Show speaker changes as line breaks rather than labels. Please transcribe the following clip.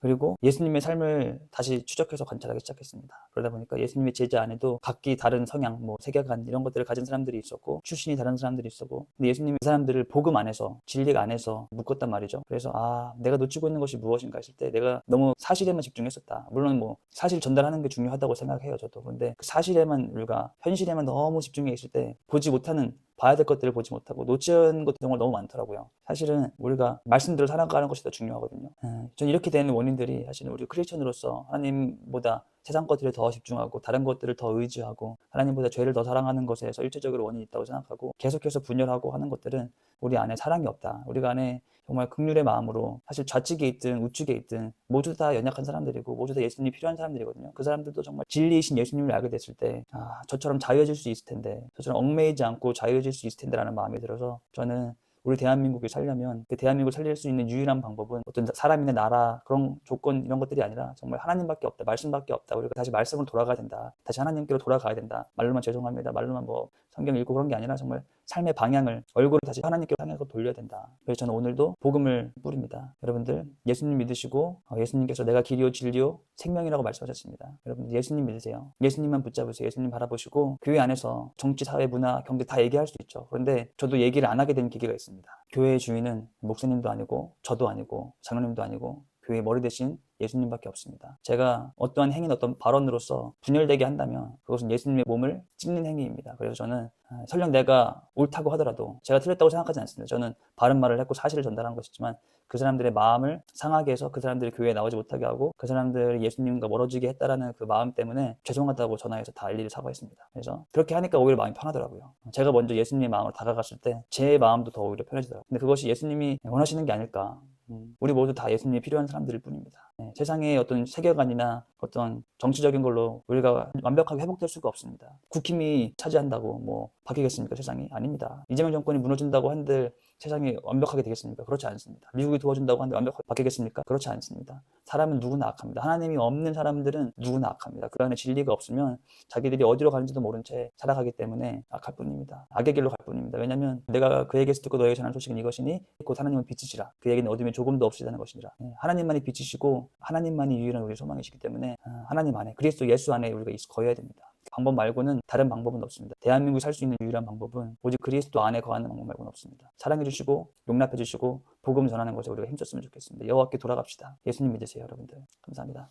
그리고 예수님의 삶을 다시 추적해서 관찰하기 시작했습니다. 그러다 보니까 예수님의 제자 안에도 각기 다른 성향, 뭐 세계관 이런 것들을 가진 사람들이 있었고 출신이 다른 사람들이 있었고 근데 예수님이 그 사람들을 복음 안에서 진리가 안에서 묶었단 말이죠. 그래서 아 내가 놓치고 있는 것이 무엇인가 했을 때 내가 너무 사실에만 집중했었다. 물론 뭐 사실 전달하는 게 중요하다고 생각해요. 저도 근데 그 사실에만 우리가 현실에만 너무 집중해 있을 때 보지 못하는 봐야 될 것들을 보지 못하고 놓치는 것들 정말 너무 많더라고요. 사실은 우리가 말씀대로 살아가는 것이 더 중요하거든요. 음, 전 이렇게 되는 원인들이 사실은 우리 크리스천으로서 하나님보다 세상 것들에 더 집중하고 다른 것들을 더 의지하고 하나님보다 죄를 더 사랑하는 것에서 일차적으로 원인이 있다고 생각하고 계속해서 분열하고 하는 것들은 우리 안에 사랑이 없다. 우리가 안에 정말 극률의 마음으로 사실 좌측에 있든 우측에 있든 모두 다 연약한 사람들이고 모두 다 예수님이 필요한 사람들이거든요. 그 사람들도 정말 진리이신 예수님을 알게 됐을 때 아, 저처럼 자유해질 수 있을 텐데 저처럼 얽매이지 않고 자유해질 수 있을 텐데라는 마음이 들어서 저는 우리 대한민국을 살려면 그 대한민국을 살릴 수 있는 유일한 방법은 어떤 사람이나 나라 그런 조건 이런 것들이 아니라 정말 하나님밖에 없다 말씀밖에 없다. 우리가 다시 말씀으로 돌아가야 된다. 다시 하나님께로 돌아가야 된다. 말로만 죄송합니다. 말로만 뭐 성경 읽고 그런 게 아니라 정말 삶의 방향을 얼굴을 다시 하나님께 향해서 돌려야 된다. 그래서 저는 오늘도 복음을 뿌립니다. 여러분들 예수님 믿으시고 어, 예수님께서 내가 길이요 진리요 생명이라고 말씀하셨습니다. 여러분 예수님 믿으세요. 예수님만 붙잡으세요. 예수님 바라보시고 교회 안에서 정치 사회 문화 경제 다 얘기할 수 있죠. 그런데 저도 얘기를 안 하게 된 계기가 있습니다 교회의 주인은 목사님도 아니고 저도 아니고 장로님도 아니고 교회 머리 대신 예수님밖에 없습니다. 제가 어떠한 행위나 어떤 발언으로서 분열되게 한다면 그것은 예수님의 몸을 찢는 행위입니다. 그래서 저는 아, 설령 내가 옳다고 하더라도 제가 틀렸다고 생각하지 않습니다. 저는 바른 말을 했고 사실을 전달한 것이지만 그 사람들의 마음을 상하게 해서 그 사람들이 교회에 나오지 못하게 하고 그 사람들이 예수님과 멀어지게 했다라는 그 마음 때문에 죄송하다고 전화해서 다 일일이 사과했습니다. 그래서 그렇게 하니까 오히려 마음이 편하더라고요. 제가 먼저 예수님의 마음으로 다가갔을 때 제 마음도 더 오히려 편해지더라고요. 근데 그것이 예수님이 원하시는 게 아닐까. 음, 우리 모두 다 예수님이 필요한 사람들일 뿐입니다. 네, 세상의 어떤 세계관이나 어떤 정치적인 걸로 우리가 완벽하게 회복될 수가 없습니다. 국힘이 차지한다고 뭐 바뀌겠습니까? 세상이 아닙니다. 이재명 정권이 무너진다고 한들 세상이 완벽하게 되겠습니까? 그렇지 않습니다. 미국이 도와준다고 하는데 완벽하게 바뀌겠습니까? 그렇지 않습니다. 사람은 누구나 악합니다. 하나님이 없는 사람들은 누구나 악합니다. 그 안에 진리가 없으면 자기들이 어디로 가는지도 모른 채 살아가기 때문에 악할 뿐입니다. 악의 길로 갈 뿐입니다. 왜냐하면 내가 그에게서 듣고 너에게 전한 소식은 이것이니 곧 하나님은 빛이시라. 그에게는 어둠이 조금도 없으시다는 것이니라. 예, 하나님만이 빛이시고 하나님만이 유일한 우리 소망이시기 때문에 아, 하나님 안에 그리스도 예수 안에 우리가 거해야 됩니다. 방법 말고는 다른 방법은 없습니다. 대한민국이 살수 있는 유일한 방법은 오직 그리스도 안에 거하는 방법 말고는 없습니다. 사랑해 주시고 용납해 주시고 복음 전하는 것에 우리가 힘썼으면 좋겠습니다. 여호와께 돌아갑시다. 예수님 믿으세요, 여러분들. 감사합니다.